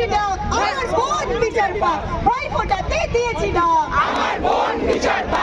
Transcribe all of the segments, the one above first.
দিয়েছি ডাক আমার বোন বিচার পা ভাই ফোটাতে দিয়েছি ডাক আমার বোন বিচার পাক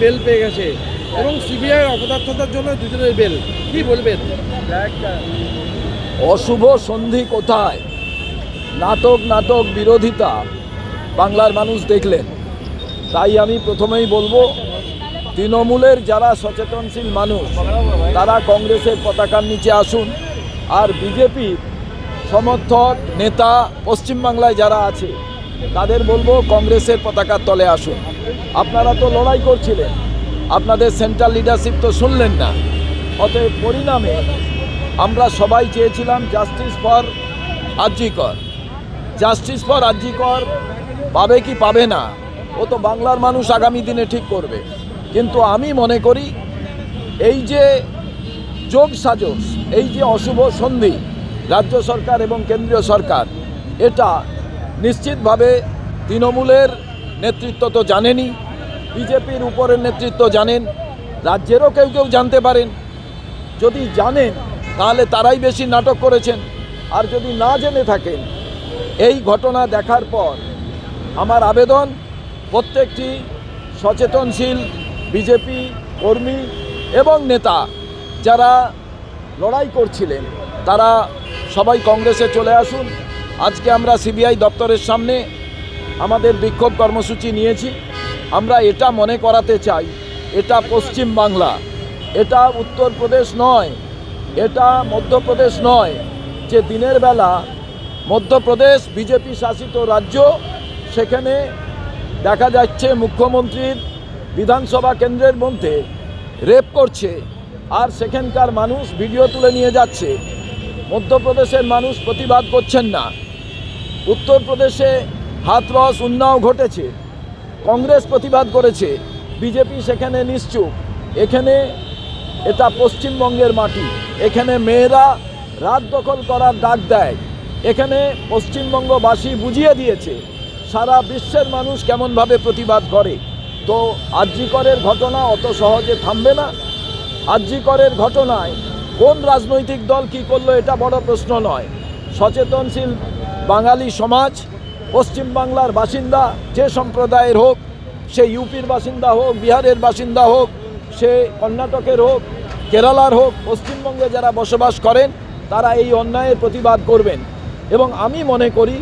বেল পেয়ে গেছে। এবং সিবিআই অপদার্থতার জন্য দুজনের বেল। কি বলবেন? অশুভ সন্ধি কোথায়? নাটক নাটক, বিরোধিতা। বাংলার মানুষ দেখলেন। তাই আমি প্রথমেই বলব, তৃণমূলের যারা সচেতনশীল মানুষ, তারা কংগ্রেসের পতাকার নিচে আসুন। আর বিজেপির সমর্থক, নেতা, পশ্চিমবাংলায় যারা আছে তাদের বলব কংগ্রেসের পতাকার তলে আসুন। আপনারা তো লড়াই করছিলেন। আপনাদের সেন্ট্রাল লিডারশিপ তো শুনলেন না। অতএব পরিণামে আমরা সবাই চেয়েছিলাম justice for RG Kar justice for RG Kar পাবে কি পাবে না, ও তো বাংলার মানুষ আগামী দিনে ঠিক করবে। কিন্তু আমি মনে করি এই যে যোগ সাজস, এই যে অশুভ সন্ধি রাজ্য সরকার এবং কেন্দ্রীয় সরকার, এটা নিশ্চিতভাবে তৃণমূলের নেতৃত্ব তো জানেনি, বিজেপির উপরের নেতৃত্ব জানেন, রাজ্যেরও কেউ কেউ জানতে পারেন। যদি জানেন, তাহলে তারাই বেশি নাটক করেছেন। আর যদি না জেনে থাকেন, এই ঘটনা দেখার পর আমার আবেদন, প্রত্যেকটি সচেতনশীল বিজেপি কর্মী এবং নেতা যারা লড়াই করছিলেন, তারা সবাই কংগ্রেসে চলে আসুন। আজকে আমরা সিবিআই দপ্তরের সামনে আমাদের বিক্ষোভ কর্মসূচি নিয়েছি। আমরা এটা মনে করাতে চাই, এটা পশ্চিম বাংলা, এটা উত্তরপ্রদেশ নয়, এটা মধ্যপ্রদেশ নয় যে দিনের বেলা মধ্যপ্রদেশ বিজেপি শাসিত রাজ্য, সেখানে দেখা যাচ্ছে মুখ্যমন্ত্রীর বিধানসভা কেন্দ্রের মধ্যে রেপ করছে আর সেখানকার মানুষ ভিডিও তুলে নিয়ে যাচ্ছে। মধ্যপ্রদেশের মানুষ প্রতিবাদ করছেন না। উত্তরপ্রদেশে হাতরস উন্নাও ঘটেছে, কংগ্রেস প্রতিবাদ করেছে, বিজেপি সেখানে নিশ্চুপ, এখানে এটা পশ্চিমবঙ্গের মাটি, এখানে মেয়েরা রাত দখল করার ডাক দেয়, এখানে পশ্চিমবঙ্গবাসী বুঝিয়ে দিয়েছে, সারা বিশ্বের মানুষ কেমনভাবে প্রতিবাদ করে, তো আর্যিকরের ঘটনা অত সহজে থামবে না? আর্যিকরের ঘটনায় কোন রাজনৈতিক দল কি করল এটা বড় প্রশ্ন নয়, সচেতনশীল বাঙালি সমাজ পশ্চিমবাংলার বাসিন্দা যে সম্প্রদায়ের হোক, সে ইউপির বাসিন্দা হোক, বিহারের বাসিন্দা হোক, সে কর্ণাটকের হোক, কেরালার হোক, পশ্চিমবঙ্গে যারা বসবাস করেন, তারা এই অন্যায়ের প্রতিবাদ করবেন। এবং আমি মনে করি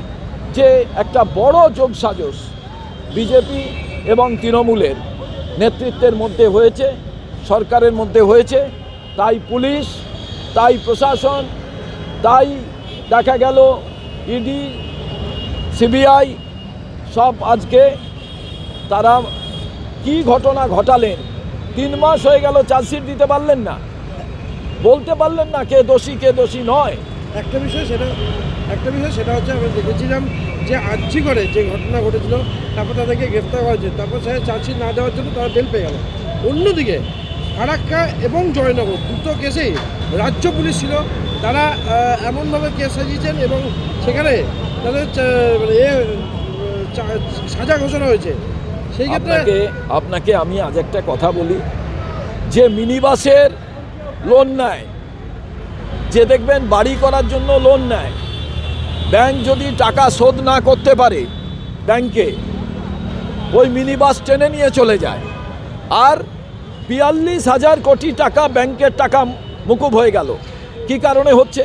যে একটা বড় যোগ সাজস বিজেপি এবং তৃণমূলের নেতৃত্বের মধ্যে হয়েছে, সরকারের মধ্যে হয়েছে। তাই পুলিশ, তাই প্রশাসন, তাই দেখা গেল ইডি, সিবিআই সব আজকে তারা কি ঘটনা ঘটালেন? তিন মাস হয়ে গেল চার্জশিট দিতে পারলেন না। বলতে পারলেন না কে দোষী কে দোষী নয়। একটা বিষয় সেটা, একটা বিষয় সেটা হচ্ছে আমরা দেখেছিলাম যে আর্জি করে যে ঘটনা ঘটেছিল, তারপর তাদেরকে গ্রেফতার করা হয়েছে। তারপর সে চার্জশিট না দেওয়ার জন্য তারা বেল পেয়ে গেল। অন্যদিকে ফারাক্কা এবং জয়নগর দুটো কেসেই রাজ্য পুলিশ ছিল। তারা এমনভাবে কেস সাজিয়েছেন এবং সেখানে তাদের মানে এ সাজা ঘোষণা হয়েছে। সেই ক্ষেত্রে আপনাকে আমি আজ একটা কথা বলি। যে মিনিবাসের লোন নেয়, যে দেখবেন বাড়ি করার জন্য লোন নেয় ব্যাংক যদি টাকা শোধ না করতে পারে ব্যাংকে, ওই মিনিবাস টেনে নিয়ে চলে যায়। আর বিয়াল্লিশ হাজার কোটি টাকা ব্যাংকের টাকা মুকুব হয়ে গেল। কি কারণে হচ্ছে?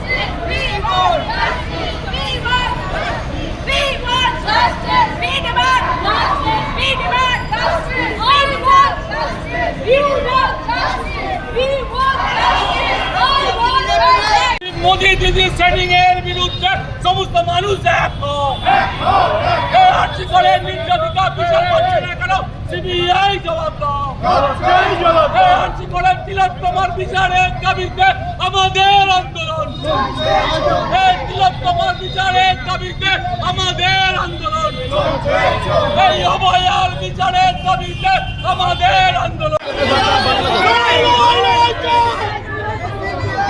করে নির্যাতিতা বিচার করছে না কেন? সিবিআই জবাব দাও। আর্জি করে তিলোত্তমার বিচারের দাবিতে আমাদের আন্দোলন। এই তিলোত্তমার বিচারের দাবিতে আমাদের আন্দোলন। এই অভয়ার বিচারের দাবিতে আমাদের আন্দোলন।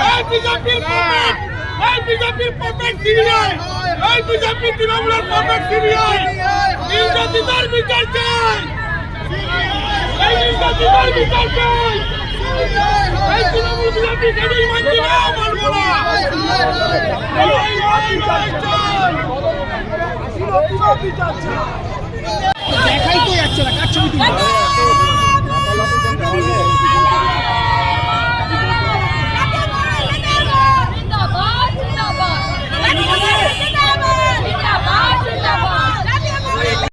এই বিজেপির পুপেট এই বিজেপির পুপেট সিবিআই এই বিজেপি তৃণমূলের পুপেট সিবিআই। বিচার চাই এই নির্যাতিতার বিচার চাই এই তৃণমূল বিজেপি কেবল মানছে না মানবো না দেখাই তো যাচ্ছে না, কার ছবি?